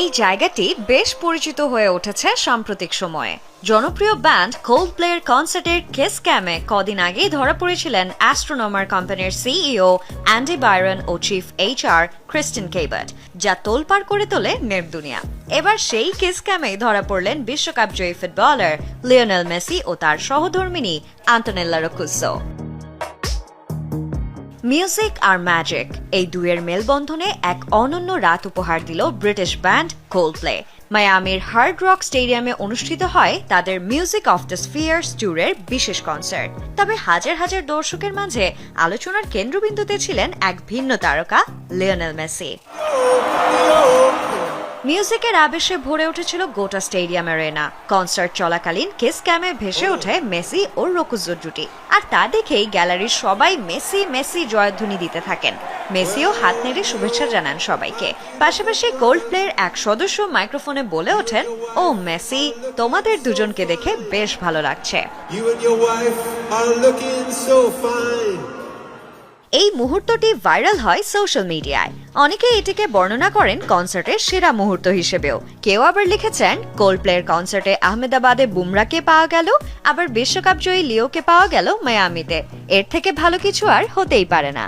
এই জায়গাটি বেশ পরিচিত হয়ে উঠেছে সাম্প্রতিক সময়ে। জনপ্রিয় ব্যান্ড কোল্ড প্লের কনসার্টের কেস ক্যামে কদিন আগেই ধরা পড়েছিলেন অ্যাস্ট্রোনমার কোম্পানির সিইও অ্যান্ডি বাইরন ও চিফ এইচআর ক্রিস্টিন কেবার্ট যা তোলপাড় করে তোলে নেট দুনিয়া। এবার সেই কেস ক্যামেই ধরা পড়লেন বিশ্বকাপ জয়ী ফুটবলার লিওনেল মেসি ও তার সহধর্মিনী আন্তনেল্লা রকুসো মিউজিক আর ম্যাজিক এই দুয়ের মেলবন্ধনে এক অনন্য রাত উপহার দিল ব্রিটিশ ব্যান্ড কোল্ডপ্লে মায়ামির হার্ড রক স্টেডিয়ামে অনুষ্ঠিত হয় তাদের মিউজিক অফ দ্য স্ফিয়ার্স ট্যুরের বিশেষ কনসার্ট তবে হাজার হাজার দর্শকের মাঝে আলোচনার কেন্দ্রবিন্দুতে ছিলেন এক ভিন্ন তারকা লিওনেল মেসি মিউজিকের আবেশে ভরে উঠেছিল গোটা স্টেডিয়াম অ্যারেনা কনসার্ট চলাকালীন কেস ক্যামে ভেসে ওঠে মেসি ও রকুজোর জুটি। আর তা দেখেই গ্যালারির সবাই মেসি মেসি জয়ধ্বনি দিতে থাকেন। মেসিও হাত নেড়ে শুভেচ্ছা জানান সবাইকে। পাশাপাশি কোল্ড প্লের এক সদস্য মাইক্রোফোনে বলে ওঠেন ও মেসি তোমাদের দুজনকে দেখে বেশ ভালো লাগছে। You and your wife are looking so fine. এই মুহূর্তটি ভাইরাল হয় সোশ্যাল মিডিয়ায়। অনেকে এটিকে বর্ণনা করেন কনসার্টের সেরা মুহূর্ত হিসেবেও। কেউ আবার লিখেছেন কোল্ড প্লেয়ার কনসার্টে আহমেদাবাদে বুমরাকে পাওয়া গেল, আবার বিশ্বকাপ জয়ী লিওকে পাওয়া গেল মায়ামিতে। এর থেকে ভালো কিছু আর হতেই পারে না।